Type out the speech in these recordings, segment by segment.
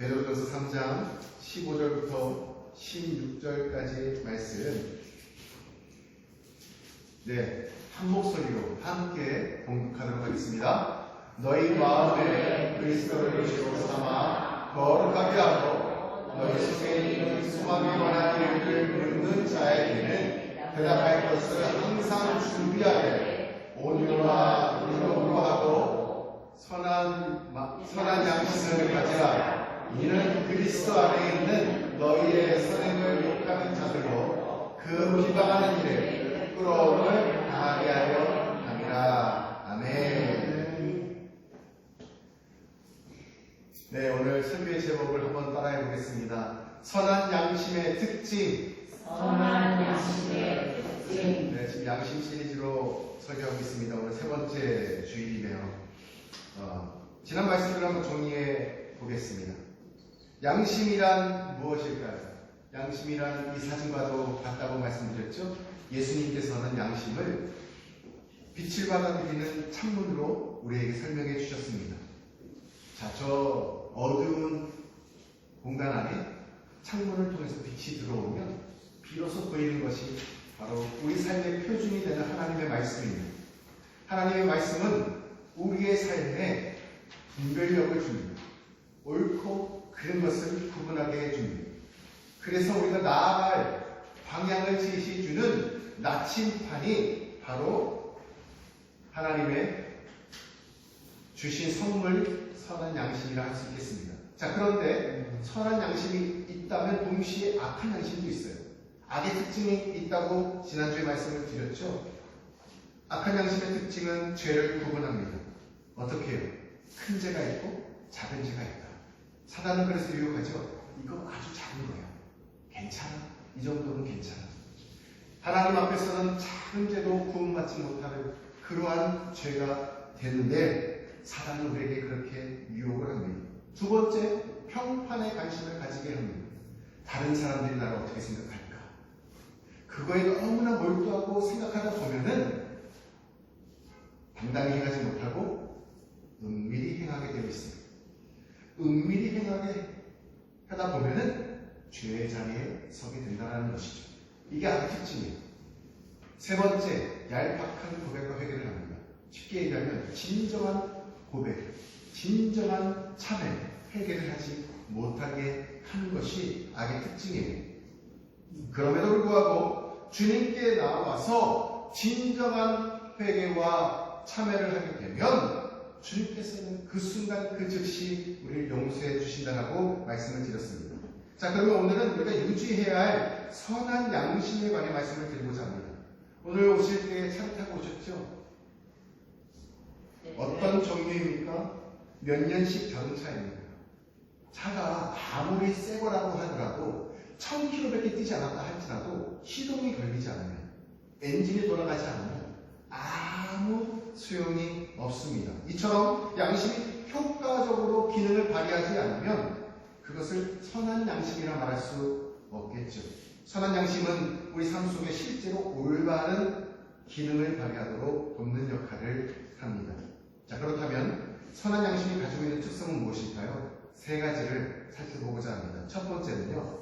베드로전서 3장 15절부터 16절까지의 말씀 네, 한 목소리로 함께 봉독하도록 하겠습니다. 너희 마음에 그리스도를 주로 삼아 거룩하게 하고 너희 속에 있는 소망이 원한 일을 묻는 자에게는 대답할 것을 항상 준비하되 온유와 의로움으로 하고 선한, 마- 선한 양심을 가지라 이는 그리스도 안에 있는 너희의 선행을 욕하는 자들로 그 비방하는 일에 부끄러움을 당하게 하려 함이라 아멘 네 오늘 설교의 제목을 한번 따라해 보겠습니다 선한 양심의 특징 선한 양심의 특징 네, 지금 양심 시리즈로 설교하고 있습니다. 오늘 세 번째 주일이네요. 어, 지난 말씀을 한번 정리해 보겠습니다. 양심이란 무엇일까요? 양심이란 이 사진과도 같다고 말씀드렸죠? 예수님께서는 양심을 빛을 받아들이는 창문으로 우리에게 설명해 주셨습니다. 자, 저 어두운 공간 안에 창문을 통해서 빛이 들어오면 비로소 보이는 것이 바로 우리 삶의 표준이 되는 하나님의 말씀입니다. 하나님의 말씀은 우리의 삶에 분별력을 줍니다. 옳고 그른 것을 구분하게 해줍니다. 그래서 우리가 나아갈 방향을 제시해주는 나침판이 바로 하나님의 주신 선물 선한 양심이라 할 수 있겠습니다. 자, 그런데 선한 양심이 있다면 동시에 악한 양심도 있어요. 악의 특징이 있다고 지난주에 말씀을 드렸죠. 악한 양심의 특징은 죄를 구분합니다. 어떻게 해요? 큰 죄가 있고 작은 죄가 있다. 사단은 그래서 유혹하죠. 이거 아주 작은 거야. 괜찮아. 이 정도는 괜찮아. 하나님 앞에서는 작은 죄도 구원받지 못하는 그러한 죄가 되는데 사단은 우리에게 그렇게 유혹을 합니다. 두 번째, 평판에 관심을 가지게 합니다. 다른 사람들이 나를 어떻게 생각할까? 그거에 너무나 몰두하고 생각하다 보면은 당당히 행하지 못하고 은밀히 행하게 되어 있습니다. 은밀히 행하게 하다 보면은 죄의 자리에 서게 된다는 것이죠. 이게 악의 특징이에요. 세 번째, 얄팍한 고백과 회개를 합니다. 쉽게 얘기하면 진정한 고백, 진정한 참회, 회개를 하지 못하게 하는 것이 악의 특징이에요. 그럼에도 불구하고 주님께 나와서 진정한 회개와 참회를 하게 되면 주님께서는 그 순간 그 즉시 우리를 용서해 주신다라고 말씀을 드렸습니다. 자, 그러면 오늘은 우리가 유지해야 할 선한 양심에 관해 말씀을 드리고자 합니다. 오늘 오실 때 차를 타고 오셨죠? 어떤 종류입니까? 몇 년씩 자동차입니다. 차가 아무리 새 거라고 하더라도 1000km밖에 뛰지 않았다 할지라도 시동이 걸리지 않으면 엔진이 돌아가지 않으면 아무 소용이 없습니다. 이처럼 양심이 효과적으로 기능을 발휘하지 않으면 그것을 선한 양심이라 말할 수 없겠죠. 선한 양심은 우리 삶 속에 실제로 올바른 기능을 발휘하도록 돕는 역할을 합니다. 자, 그렇다면 선한 양심이 가지고 있는 특성은 무엇일까요? 세 가지를 살펴보고자 합니다. 첫 번째는요.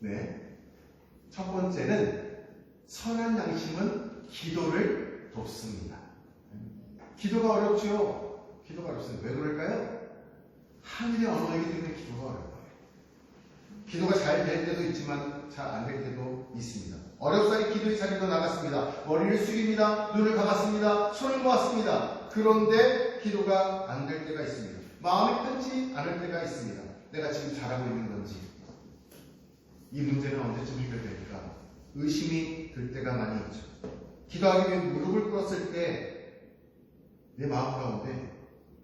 네. 첫 번째는 선한 양심은 기도를 돕습니다. 기도가 어렵죠? 기도가 어렵습니다. 왜 그럴까요? 하늘의 언어이기 때문에 기도가 어려워요. 기도가 잘 될 때도 있지만 잘 안 될 때도 있습니다. 어렵사리 기도의 자리로 나갔습니다. 머리를 숙입니다. 눈을 감았습니다. 손을 모았습니다. 그런데 기도가 안 될 때가 있습니다. 마음이 편치 않을 때가 있습니다. 내가 지금 잘하고 있는 건지 이 문제는 언제쯤 해결될까? 의심이 들 때가 많이 있죠. 기도하기 위해 무릎을 꿇었을 때 내 마음 가운데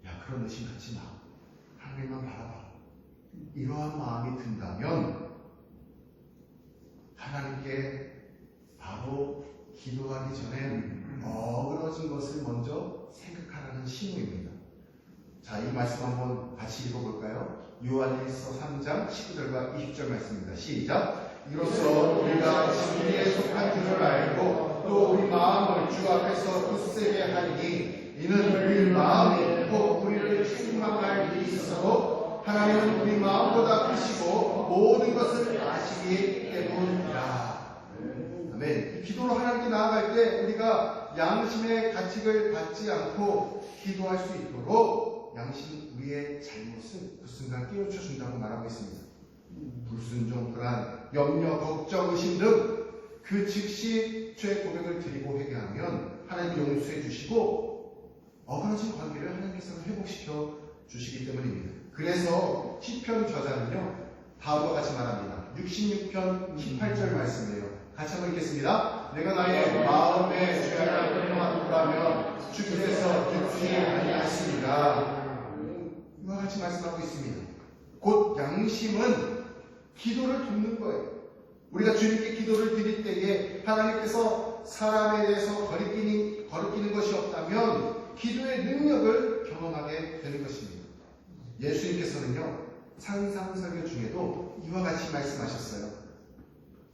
야 그런 의심 갖지 마. 하나님만 바라봐. 이러한 마음이 든다면 하나님께 바로 기도하기 전에 어그러진 것을 먼저 생각하라는 신호입니다. 자, 이 말씀 한번 같이 읽어볼까요? 요한일서 3장 19절과 20절 말씀입니다. 시작. 이로써 우리가 진리에 속한 줄을 알고 또 우리 마음을 주 앞에서 굳세게 하니 이는 우리 마음이 않고 우리를 책망할 일이 있어도 하나님은 우리 마음보다 크시고 모든 것을 아시기 때문이다. 아멘. 기도로 하나님께 나아갈 때 우리가 양심의 가책을 받지 않고 기도할 수 있도록 양심 우리의 잘못을 그 순간 깨우쳐 준다고 말하고 있습니다. 불순종, 불안, 염려, 걱정, 의심 등 그 즉시 죄 고백을 드리고 회개하면 하나님 용서해 주시고 어그러진 관계를 하나님께서 회복시켜 주시기 때문입니다. 그래서 시편 저자는요 다음과 같이 말합니다. 66편 18절 말씀이에요. 같이 한번 읽겠습니다. 내가 나의 마음에 죄악을 행하노라면 주께서 듣지 아니하십니다. 이와 같이 말씀하고 있습니다. 곧 양심은 기도를 돕는 거예요. 우리가 주님께 기도를 드릴 때에 하나님께서 사람에 대해서 거리끼는, 거리끼는 것이 없다면 기도의 능력을 경험하게 되는 것입니다. 예수님께서는요, 산상설교 중에도 이와 같이 말씀하셨어요.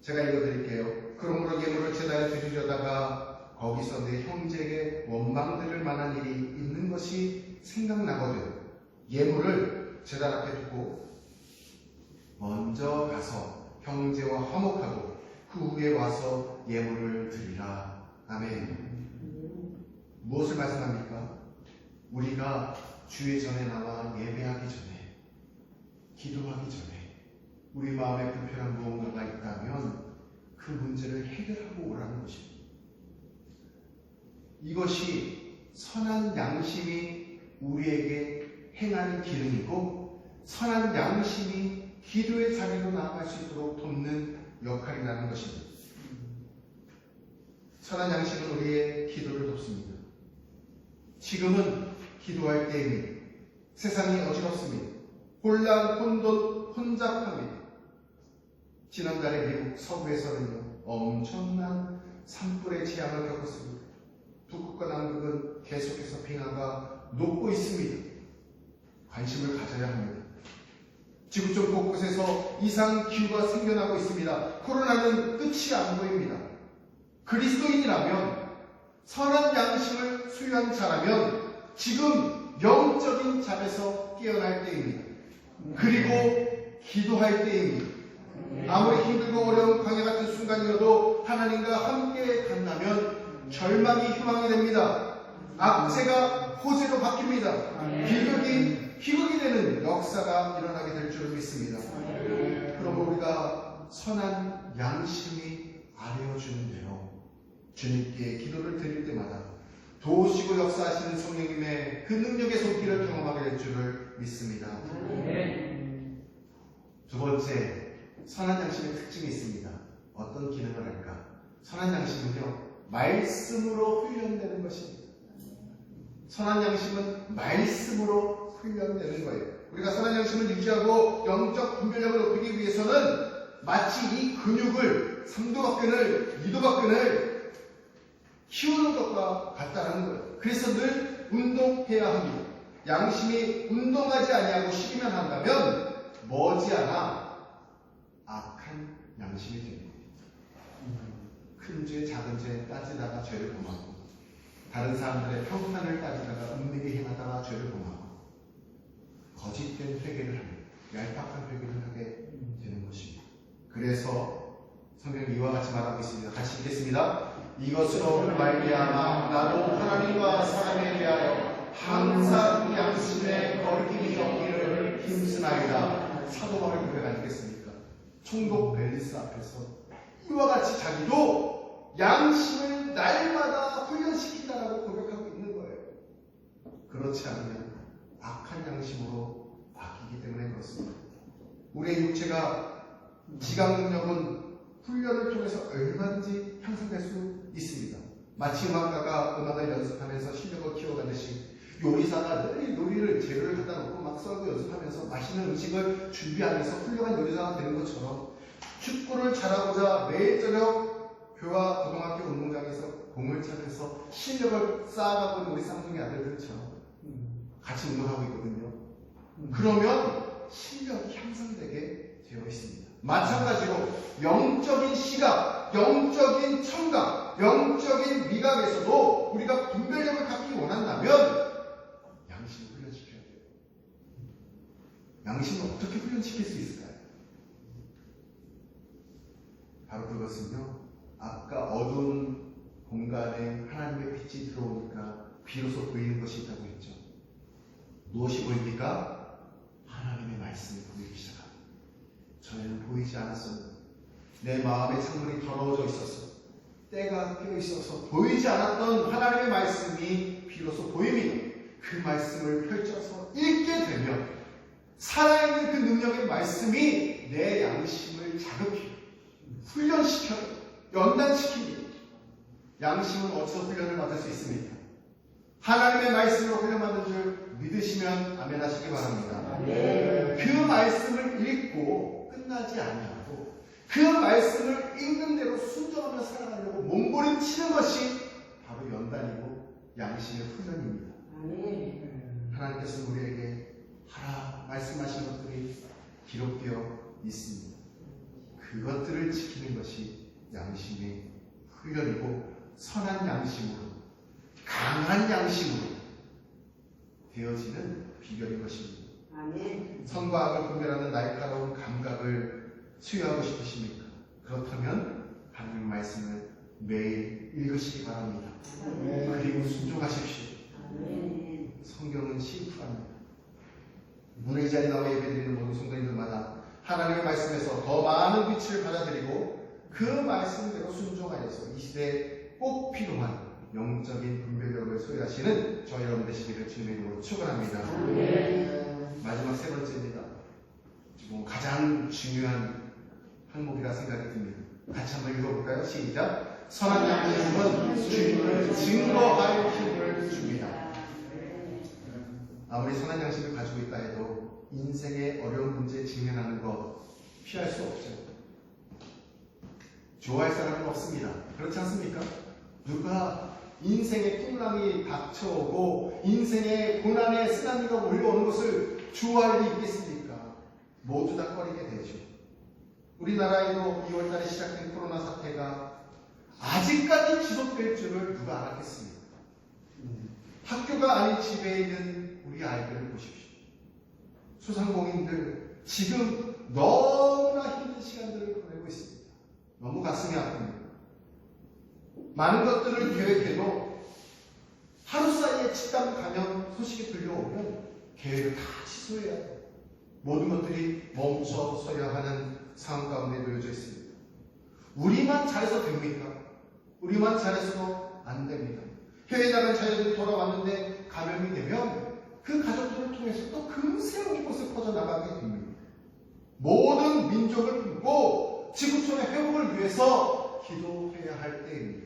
제가 읽어드릴게요. 그러므로 예물을 제단에 드리려다가 거기서 내 형제에게 원망 들을 만한 일이 있는 것이 생각나거든. 예물을 제단 앞에 두고 먼저 가서 화목하고 그 후에 와서 예물을 드리라. 아멘. 무엇을 말씀합니까? 우리가 주의 전에 나와 예배하기 전에, 기도하기 전에, 우리 마음에 불편한 무언가가 있다면 그 문제를 해결하고 오라는 것입니다. 이것이 선한 양심이 우리에게 행하는 기능이고, 선한 양심이 기도의 자리로 나아갈 수 있도록 돕는 역할이라는 것입니다. 선한 양심은 우리의 기도를 돕습니다. 지금은 기도할 때입니다. 세상이 어지럽습니다. 혼란, 혼돈, 혼잡합니다. 지난달에 미국 서부에서는요, 엄청난 산불의 재앙을 겪었습니다. 북극과 남극은 계속해서 빙하가 녹고 있습니다. 관심을 가져야 합니다. 지구촌 곳곳에서 이상 기후가 생겨나고 있습니다. 코로나는 끝이 안 보입니다. 그리스도인이라면 선한 양심을 수유한 자라면 지금 영적인 잠에서 깨어날 때입니다. 그리고 기도할 때입니다. 아무리 힘들고 어려운 광야 같은 순간이어도 하나님과 함께 간다면 절망이 희망이 됩니다. 악재가 호재로 바뀝니다. 비극이 희극이 되는 역사가 일어나게 될 줄 믿습니다. 그러므로 우리가 선한 양심이 아뢰어주는데요. 주님께 기도를 드릴 때마다 도우시고 역사하시는 성령님의 그 능력의 손길을 경험하게 될 줄을 믿습니다. 두 번째, 선한 양심의 특징이 있습니다. 어떤 기능을 할까? 선한 양심은요, 말씀으로 훈련되는 것입니다. 선한 양심은 말씀으로 훈련되는 거예요. 우리가 선한 양심을 유지하고 영적 분별력을 높이기 위해서는 마치 이 근육을, 삼두박근을, 이두박근을 키우는 것과 같다는 거예요. 그래서 늘 운동해야 합니다. 양심이 운동하지 아니하고 쉬기만 한다면 머지않아 악한 양심이 됩니다. 큰 죄, 작은 죄 따지다가 죄를 범하고 다른 사람들의 평판을 따지다가 은밀히 행하다가 죄를 범하고 거짓된 회개를 하고 얄팍한 회개를 하게 되는 것입니다. 그래서 성경 이와 같이 말하고 있습니다. 같이 읽겠습니다. 이것으로 말미암아 나도 하나님과 사람에 대하여 항상 양심의 거리낌이 없기를 힘쓰나이다. 사도 바울 고백 아니겠습니까? 총독 벨리스 앞에서 이와 같이 자기도 양심을 날마다 훈련시킨다라고 고백하고 있는 거예요. 그렇지 않으면 악한 양심으로 바뀌기 때문에 그렇습니다. 우리의 육체가 지각 능력은 훈련을 통해서 얼마든지 향상될 수 있습니다. 마치 음악가가 음악을 연습하면서 실력을 키워가듯이 요리사가 늘 요리를 재료를 갖다 놓고 막 썰고 연습하면서 맛있는 음식을 준비하면서 훌륭한 요리사가 되는 것처럼 축구를 잘하고자 매일 저녁 교와 고등학교 운동장에서 공을 차면서 실력을 쌓아가고 있는 우리 쌍둥이 아들들처럼 같이 운동하고 있거든요. 그러면 실력이 향상되게 되어 있습니다. 마찬가지로 영적인 시각, 영적인 청각, 영적인 미각에서도 우리가 분별력을 갖기 원한다면 양심 양심을 어떻게 훈련시킬 수 있을까요? 바로 그것은요. 아까 어두운 공간에 하나님의 빛이 들어오니까 비로소 보이는 것이 있다고. 무엇이 보입니까? 하나님의 말씀이 보이기 시작합니다. 전에는 보이지 않았었는데 내 마음의 창문이 더러워져 있었어. 때가 껴 있어서 보이지 않았던 하나님의 말씀이 비로소 보입니다. 그 말씀을 펼쳐서 읽게 되면 살아있는 그 능력의 말씀이 내 양심을 자극해 훈련시켜 연단시킵니다. 양심은 어디서 훈련을 받을 수 있습니까? 하나님의 말씀으로 훈련 받는 줄 믿으시면 아멘 하시기 바랍니다. 그 말씀을 읽고 끝나지 아니하고 그 말씀을 읽는 대로 순종하며 살아가려고 몸부림치는 것이 바로 연단이고 양심의 훈련입니다. 하나님께서 우리에게 하라 말씀하신 것들이 기록되어 있습니다. 그것들을 지키는 것이 양심의 훈련이고 선한 양심으로 강한 양심으로 되어지는 비결인 것입니다. 선과 악을 분별하는 날카로운 감각을 수여하고 싶으십니까? 그렇다면 하나님 말씀을 매일 읽으시기 바랍니다. 그리고 순종하십시오. 성경은 심플합니다. 문의 자리에 나와 예배드리는 모든 성도님들마다 하나님의 말씀에서 더 많은 빛을 받아들이고 그 말씀대로 순종하여서 이 시대에 꼭 필요한 영적인 분별력을 소유하시는 저희 여러분 되시기를 주님의 이름으로 축원합니다. 마지막 세 번째입니다. 지금 가장 중요한 항목이라 생각이 듭니다. 같이 한번 읽어볼까요? 시작. 선한 양심은 주님을 증거할 힘을 줍니다. 아무리 선한 양심을 가지고 있다 해도 인생의 어려운 문제에 직면하는 것 피할 수 없죠. 좋아할 사람은 없습니다. 그렇지 않습니까? 누가 인생의 풍랑이 닥쳐오고 인생의 고난의 쓰나미가 몰려오는 것을 좋아할 리 있겠습니까? 모두 다 꺼리게 되죠. 우리나라에도 2월달에 시작된 코로나 사태가 아직까지 지속될 줄을 누가 알았겠습니까? 학교가 아닌 집에 있는 우리 아이들을 보십시오. 소상공인들 지금 너무나 힘든 시간들을 보내고 있습니다. 너무 가슴이 아픕니다. 많은 것들을 계획해도 하루 사이에 집단 감염 소식이 들려오면 계획을 다 취소해야 돼요. 모든 것들이 멈춰 서야 하는 상황 가운데 놓여져 있습니다. 우리만 잘해서 됩니까? 우리만 잘해서도 안 됩니다. 해외 나간 자녀들이 돌아왔는데 감염이 되면 그 가족들을 통해서 또 금세 이곳을 퍼져나가게 됩니다. 모든 민족을 품고 지구촌의 회복을 위해서 기도해야 할 때입니다.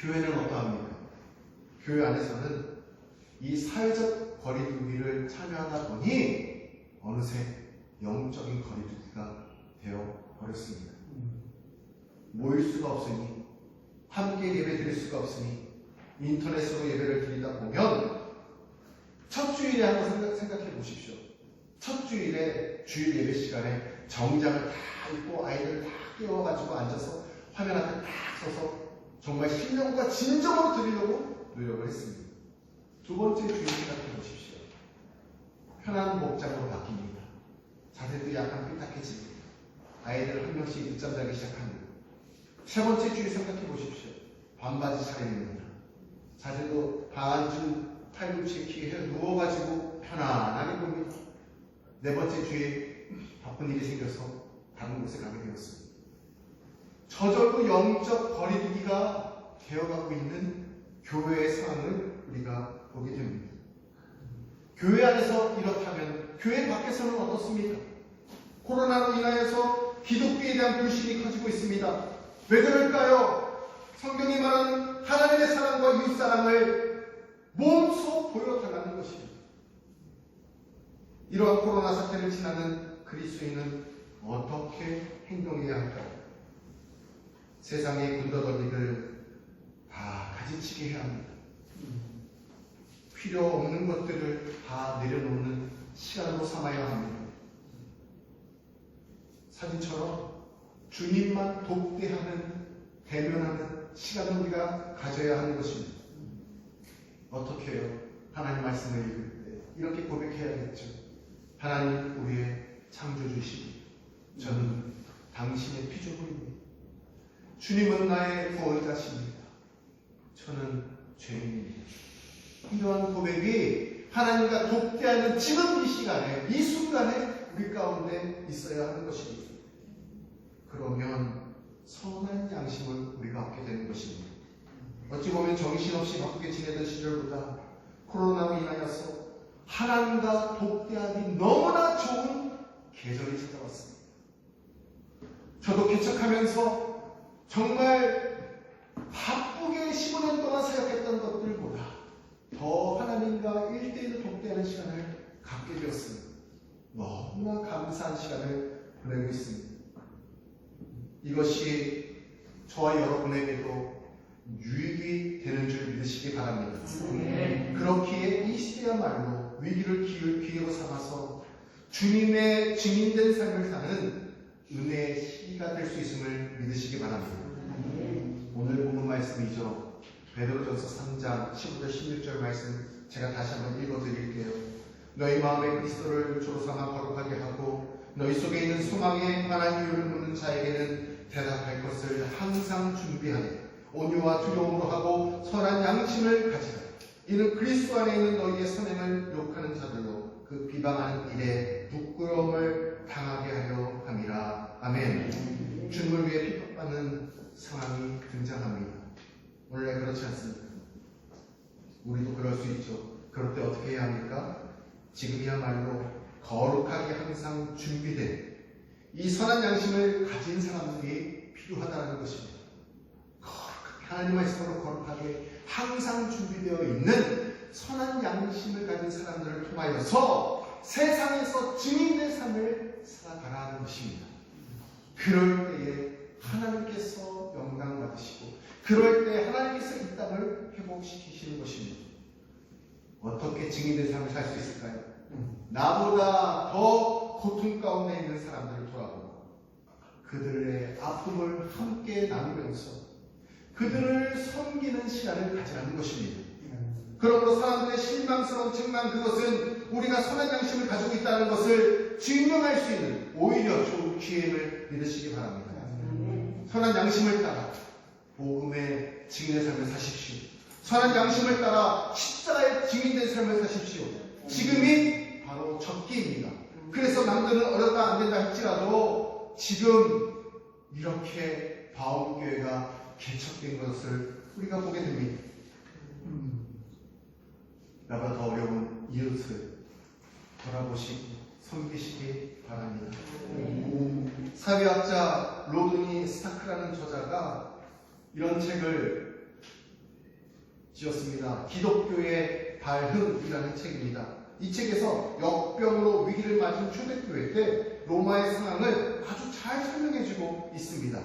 교회는 어떠합니까? 교회 안에서는 이 사회적 거리두기를 참여하다 보니 어느새 영적인 거리두기가 되어 버렸습니다. 모일 수가 없으니 함께 예배 드릴 수가 없으니 인터넷으로 예배를 드리다 보면 첫 주일에 한번 생각, 생각해 보십시오. 첫 주일에 주일 예배 시간에 정장을 다 입고 아이들을 다 깨워가지고 앉아서 화면 앞에 딱 서서 정말 신령과 진정으로 드리려고 노력을 했습니다. 두 번째 주일 생각해 보십시오. 편한 목장으로 바뀝니다. 자세도 약간 삐딱해집니다. 아이들 한 명씩 늦잠 자기 시작합니다. 세 번째 주일 생각해 보십시오. 반바지 차림입니다. 자세도 반쯤 팔꿈치 키에 누워가지고 편안하게 봅니다. 네 번째 주에 바쁜 일이 생겨서 다른 곳에 가게 되었습니다. 저절로 영적 거리두기가 되어가고 있는 교회의 상황을 우리가 보게 됩니다. 교회 안에서 이렇다면 교회 밖에서는 어떻습니까? 코로나로 인하여서 기독교에 대한 불신이 커지고 있습니다. 왜 그럴까요? 성경이 말하는 하나님의 사랑과 이웃 사랑을 몸소 보여달라는 것입니다. 이러한 코로나 사태를 지나는 그리스도인은 어떻게 행동해야 할까요? 세상의 군더 더기를 다 가지치게 해야 합니다. 필요 없는 것들을 다 내려놓는 시간으로 삼아야 합니다. 사진처럼 주님만 독대하는, 대면하는 시간을 우리가 가져야 하는 것입니다. 어떻게 해요? 하나님 말씀을 읽을 때 이렇게 고백해야겠죠. 하나님 우리의 창조주시니 저는 당신의 피조물입니다. 주님은 나의 구원자십니다. 저는 죄인입니다. 이러한 고백이 하나님과 독대하는 지금 이 시간에, 이 순간에 우리 가운데 있어야 하는 것입니다. 그러면 선한 양심을 우리가 얻게 되는 것입니다. 어찌 보면 정신없이 바쁘게 지내던 시절보다 코로나로 인하여서 하나님과 독대하기 너무나 좋은 계절이 찾아왔습니다. 저도 개척하면서 정말 바쁘게 15년 동안 사역했던 것들보다 더 하나님과 1대1로 독대하는 시간을 갖게 되었습니다. 너무나 감사한 시간을 보내고 있습니다. 이것이 저와 여러분에게도 유익이 되는 줄 믿으시기 바랍니다. 네. 그렇기에 이 시대야말로 위기를 기회- 기회로 삼아서 주님의 증인된 삶을 사는 은혜의 시기가 될 수 있음을 믿으시기 바랍니다. 오늘 본문 말씀이죠. 베드로전서 3장 15절 16절 말씀 제가 다시 한번 읽어드릴게요. 너희 마음에 그리스도를 주로 삼아 거룩하게 하고 너희 속에 있는 소망에 관한 이유를 묻는 자에게는 대답할 것을 항상 준비하되 온유와 두려움으로 하고 선한 양심을 가지라. 이는 그리스도 안에 있는 너희의 선행을 욕하는 자들로 그 비방하는 일에 부끄러움을 당하게 하려 함이라. 아멘. 주님을 위해 핍박받는 상황이 등장합니다. 원래 그렇지 않습니까? 우리도 그럴 수 있죠. 그럴 때 어떻게 해야 합니까? 지금이야말로 거룩하게 항상 준비된 이 선한 양심을 가진 사람들이 필요하다는 것입니다. 거룩하게 하나님 말씀으로 거룩하게 항상 준비되어 있는 선한 양심을 가진 사람들을 통하여서 세상에서 증인된 삶을 살아가라는 것입니다. 그럴 때에 하나님께서 영광 받으시고 그럴 때 하나님께서 이 땅을 회복시키시는 것입니다. 어떻게 증인된 삶을 살 수 있을까요? 나보다 더 고통 가운데 있는 사람들을 돌아보고 그들의 아픔을 함께 나누면서 그들을 섬기는 시간을 가지라는 것입니다. 그러므로 사람들의 실망스러운 책망 그것은 우리가 선한 양심을 가지고 있다는 것을 증명할 수 있는 오히려 좋은 기회를 믿으시기 바랍니다. 선한 양심을 따라 복음의 증인의 삶을 사십시오. 선한 양심을 따라 십자가의 증인된 삶을 사십시오. 지금이 바로 적기입니다. 그래서 남들은 어렵다 안 된다 할지라도 지금 이렇게 바움교회가 개척된 것을 우리가 보게 됩니다. 나보다 더 어려운 이웃을 돌아보시고 섬기시기 바랍니다. 사회학자 로드니 스타크라는 저자가 이런 책을 지었습니다. 기독교의 발흥이라는 책입니다. 이 책에서 역병으로 위기를 맞은 초대교회 때 로마의 상황을 아주 잘 설명해주고 있습니다.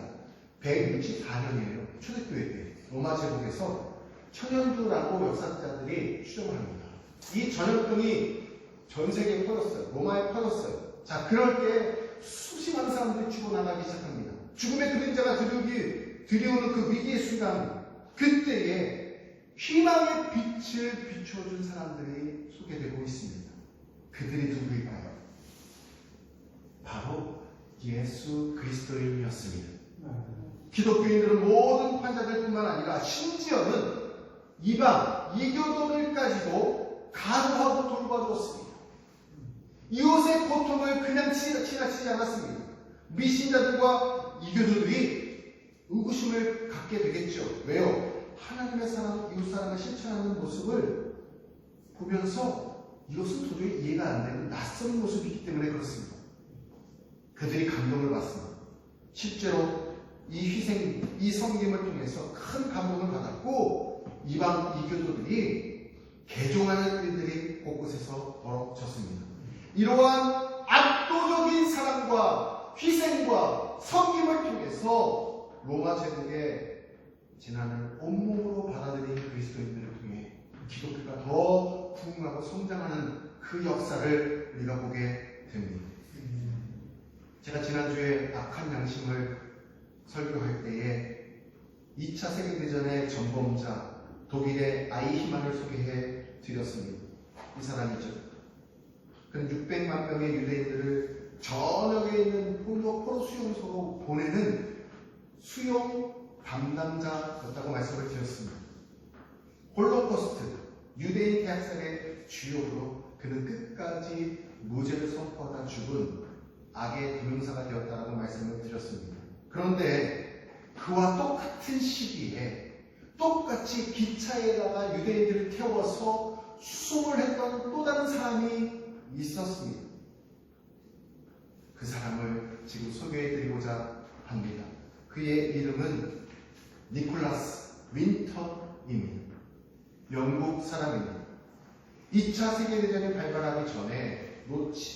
164년이에요. 초대교회 때 로마 제국에서 천연두라고 역사자들이 추정을 합니다. 이 전염병이 전 세계에 퍼졌어요. 로마에 퍼졌어요. 자, 그럴 때 수십만 사람들이 죽어나가기 시작합니다. 죽음의 그림자가 들이오기, 들이오는 그 위기의 순간, 그때에 희망의 빛을 비춰준 사람들이 소개되고 있습니다. 그들이 누구일까요? 바로 예수 그리스도인이었습니다. 기독교인들은 모든 환자들뿐만 아니라 심지어는 이방, 이교도들까지도 가두하고 돌봐주었습니다. 이웃의 고통을 그냥 지- 지나치지 않았습니다. 미신자들과 이교도들이 의구심을 갖게 되겠죠. 왜요? 하나님의 사랑, 이웃 사랑을 실천하는 모습을 보면서 이것은 도저히 이해가 안 되는 낯선 모습이기 때문에 그렇습니다. 그들이 감동을 받습니다. 실제로 이 희생, 이 섬김을 통해서 큰 감동을 받았고 이방 이교도들이 개종하는 일들이 곳곳에서 벌어졌습니다. 이러한 압도적인 사랑과 희생과 섬김을 통해서 로마 제국의 재난을 온몸으로 받아들인 그리스도인들을 통해 기독교가 더 부흥하고 성장하는 그 역사를 우리가 보게 됩니다. 제가 지난주에 악한 양심을 설교할 때에 2차 세계대전의 전범자 독일의 아이히만을 소개해 드렸습니다. 이 사람이죠. 그는 600만 명의 유대인들을 저녁에 있는 포로, 포로 수용소로 보내는 수용 담당자였다고 말씀을 드렸습니다. 홀로코스트, 유대인 대학살의 주역으로 그는 끝까지 무죄를 선포하다 죽은 악의 대명사가 되었다고 말씀을 드렸습니다. 그런데 그와 똑같은 시기에 똑같이 기차에다가 유대인들을 태워서 수송을 했던 또 다른 사람이 있었습니다. 그 사람을 지금 소개해드리고자 합니다. 그의 이름은 니콜라스 윈턴입니다. 영국 사람입니다. 2차 세계대전이 발발하기 전에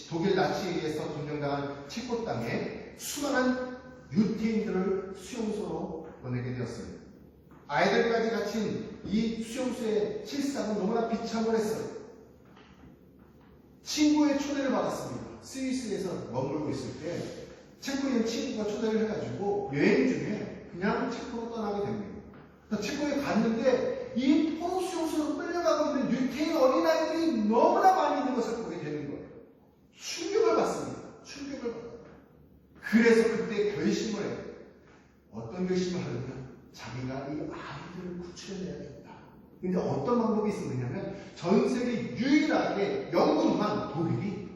독일 나치에 의해서 점령당한 체코 땅에 수많은 유태인들을 수용소로 보내게 되었습니다. 아이들까지 갇힌 이 수용소의 실상은 너무나 비참을 했어요. 친구의 초대를 받았습니다. 스위스에서 머물고 있을 때 있는 친구가 초대를 해가지고 여행 중에 그냥 체코로 떠나게 됩니다. 그래서 체코에 갔는데 이 포로 수용소로 끌려가고 있는 유태인 어린아이들이 너무나 많이 있는 것을 보게 되는 거예요. 충격을 받습니다. 충격을 받아요. 그래서 그때 결심을 해요. 어떤 결심을 하냐면 자기가 이 아이들을 구출해내야겠다. 근데 어떤 방법이 있었느냐면 전 세계 유일하게 영국만 독일이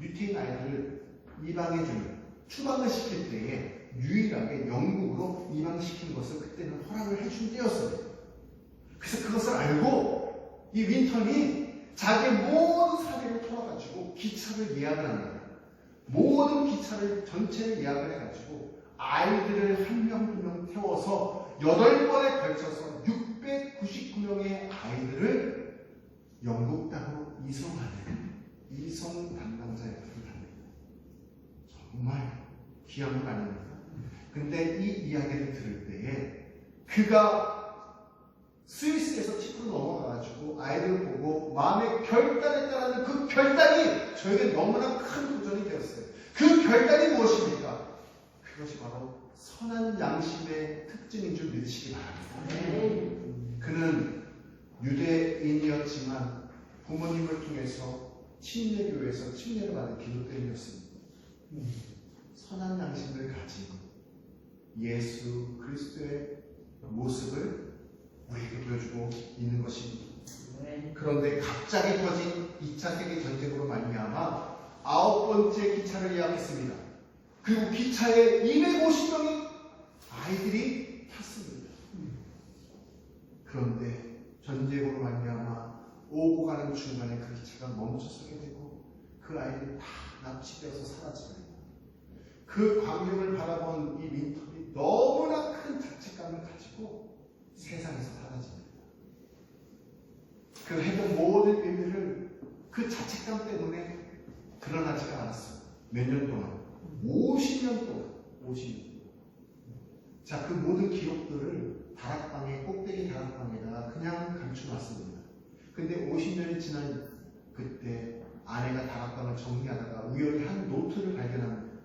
유태인 아이들을 이방해주는 추방을 시킬 때에 유일하게 영국으로 이방시킨 것을 그때는 허락을 해준 때였어요. 그래서 그것을 알고 이 윈턴이 자기의 모든 사례를 털어가지고 기차를 예약을 합니다. 모든 기차를 전체를 예약을 해가지고 아이들을 한 명 두 명 태워서 여덟 번에 걸쳐서 699명의 아이들을 영국 땅으로 이송하는 이송 담당자 역할을 합니다. 정말 귀한 것 아닙니까? 근데 이 이야기를 들을 때에 그가 스위스에서 치프로 넘어가가지고 아이를 보고 마음에 결단했다라는 그 결단이 저에게 너무나 큰 도전이 되었어요. 그 결단이 무엇입니까? 그것이 바로 선한 양심의 특징인 줄 믿으시기 바랍니다. 그는 유대인이었지만 부모님을 통해서 침례교회에서 침례를 받은 기독교인이었습니다. 선한 양심을 가진 예수 그리스도의 모습을 우리에게 보여주고 있는 것입니다. 그런데 갑자기 터진 2차 세계 전쟁으로 말미암아 아홉 번째 기차를 예약했습니다. 그리고 기차에 250명의 아이들이. 그런데 전쟁으로 말미암아 오고 가는 중간에 그 기차가 멈춰서게 되고 그 아이들이 다 납치되어서 사라집니다. 그 광경을 바라본 이 민턴이 너무나 큰 자책감을 가지고 세상에서 사라집니다. 그 해본 모든 일들을 그 자책감 때문에 드러나지가 않았어요. 몇 년 동안. 50년 동안. 50년. 자, 그 모든 기록들을 다락방에, 꼭대기 다락방에다가 그냥 감춰놨습니다. 근데 50년이 지난 그때 아내가 다락방을 정리하다가 우연히 한 노트를 발견합니다.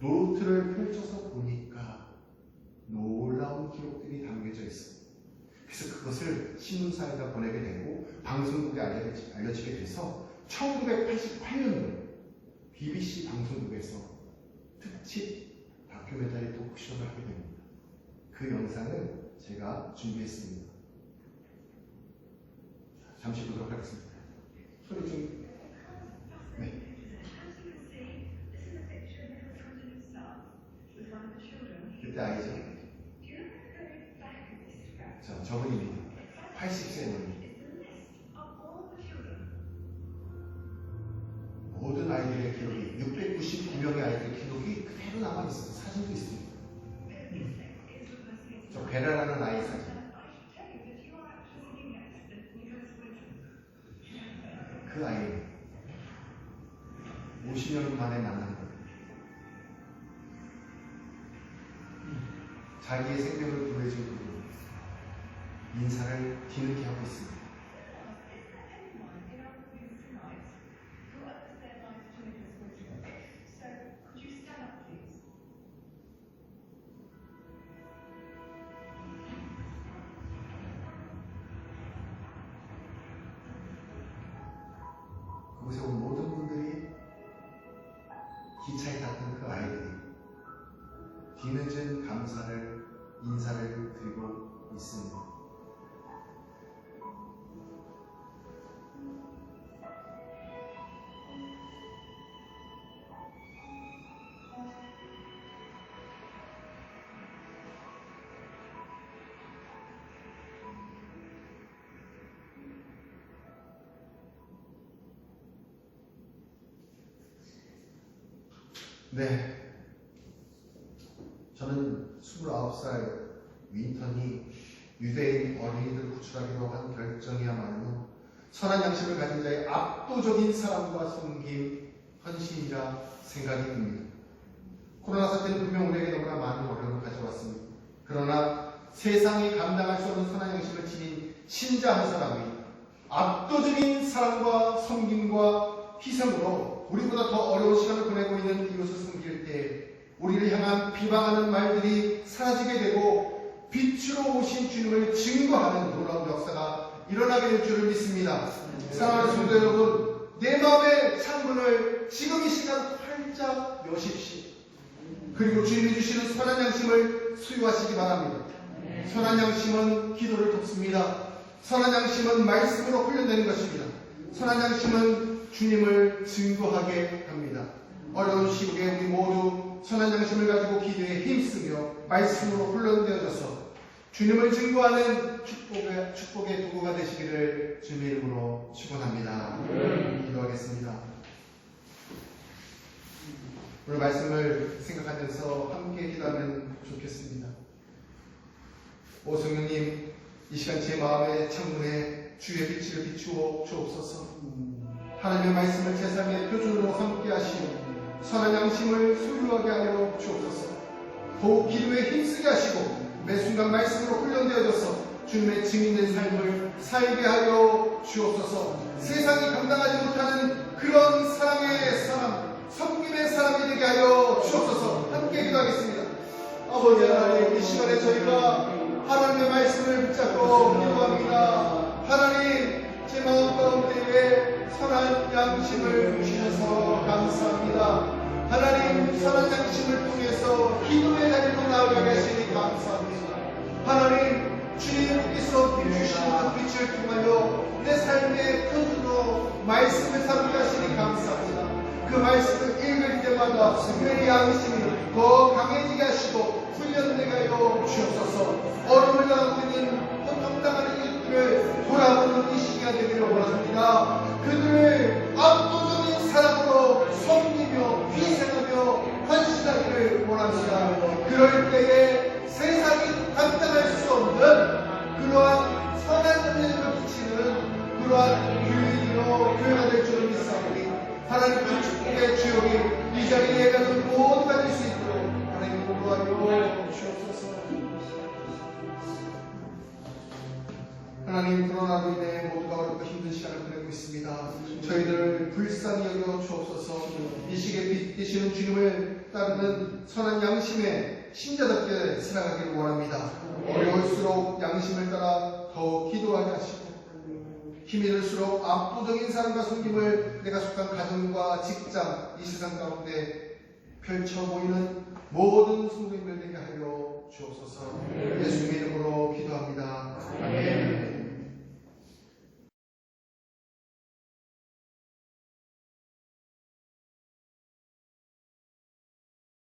노트를 펼쳐서 보니까 놀라운 기록들이 담겨져 있어요. 그래서 그것을 신문사에다 보내게 되고 방송국에 알려지- 알려지게 돼서 1988년도 BBC 방송국에서 특집 다큐멘터리 토크쇼를 하게 됩니다. 그 영상을 제가 준비했습니다. 잠시 보도록 하겠습니다. 소리 좀. 네. 그때 아이죠? 저, 저분입니다. 80세 노인. 모든 아이들의 기록이 699명의 아이들의 기록이 그대로 남아 있어요. 사진도 있습니다. 저 베라라는 아이 사진. 그 아이 50년 만에 만난 것. 자기의 생명을 구해준 그분 인사를 뒤늦게 하고 있습니다. 네. 저는 29살 윈턴이 유대인 어린이들 구출하기로 한 결정이야말로 선한 양심을 가진 자의 압도적인 사랑과 섬김, 헌신이라 생각이 듭니다. 코로나 사태는 분명 우리에게 너무나 많은 어려움을 가져왔습니다. 그러나 세상이 감당할 수 없는 선한 양심을 지닌 신자 한 사람이 압도적인 사랑과 섬김과 희생으로 우리보다 더 어려운 시간을 보내고 있는 이웃을 섬길 때 우리를 향한 비방하는 말들이 사라지게 되고 빛으로 오신 주님을 증거하는 놀라운 역사가 일어나게 될 줄을 믿습니다. 사랑하는 성도 여러분, 내 마음의 창문을 지금 이 시간 활짝 여십시오. 그리고 주님이 주시는 선한 양심을 수유하시기 바랍니다. 선한 양심은 기도를 돕습니다. 선한 양심은 말씀으로 훈련되는 것입니다. 선한 양심은 주님을 증거하게 합니다. 어려운 시국에 우리 모두 선한 양심을 가지고 기도에 힘쓰며 말씀으로 훈련되어져서 주님을 증거하는 축복의, 축복의 도구가 되시기를 주님의 이름으로 축원합니다. 기도하겠습니다. 오늘 말씀을 생각하면서 함께 기도하면 좋겠습니다. 오 성령님, 이 시간 제 마음의 창문에 주의 빛을 비추어 주옵소서. 하나님의 말씀을 제 삶의 표준으로 삼게 하시고 선한 양심을 소유하게 하여 주옵소서. 더욱 기도에 힘쓰게 하시고 매 순간 말씀으로 훈련되어져서 주님의 증인된 삶을 살게 하여 주옵소서. 세상이 감당하지 못하는 그런 사랑의 사람, 섬김의 사람이 되게 하여 주옵소서. 함께 기도하겠습니다. 아버지 하나님, 이 시간에 저희가 하나님의 말씀을 붙잡고 기도합니다. 하나님, 제 마음 가운데에 선한 양심을 주셔서 감사합니다. 하나님, 선한 양심을 통해서 기도의 자리로 나아가게 하시니 감사합니다. 하나님, 주님께서 주시는 그 빛을 통하여 내 삶의 표준으로 말씀을 삼게 하시니 감사합니다. 그 말씀을 읽을 때마다 내 양심이 더 강해지게 하시고 훈련되게 하여 주옵소서 어려움을 당하고 있는 고통당하는 이들을 돌아보는 이 시기가 되기를 원합니다. 그들을 압도적인 사랑으로 섬기며 희생하며 헌신하기를 원합니다. 그럴 때에 세상이 감당할 수 없는 그러한 선한 은혜를 비치는 그러한 유인으로 교회가 될 줄을 믿사오니 하나님 그 축복의 주역이 이 자리에 가는 모두가 될수 있도록 하나님 공부하여 주옵소서 하나님 코로나로 인해 모두가 어렵고 힘든 시간을 보내고 있습니다. 저희들을 불쌍히 여겨 주옵소서 이 시기에 빛되시는 주님을 따르는 선한 양심의 신자답게 살아가기를 원합니다. 어려울수록 양심을 따라 더 기도하게 하시고 힘이 들수록 압도적인 사랑과 섬김을 내가 속한 가정과 직장 이 세상 가운데 펼쳐 보이는 모든 성도님들 되게 하여 주옵소서 예수님의 이름으로 기도합니다. 아멘.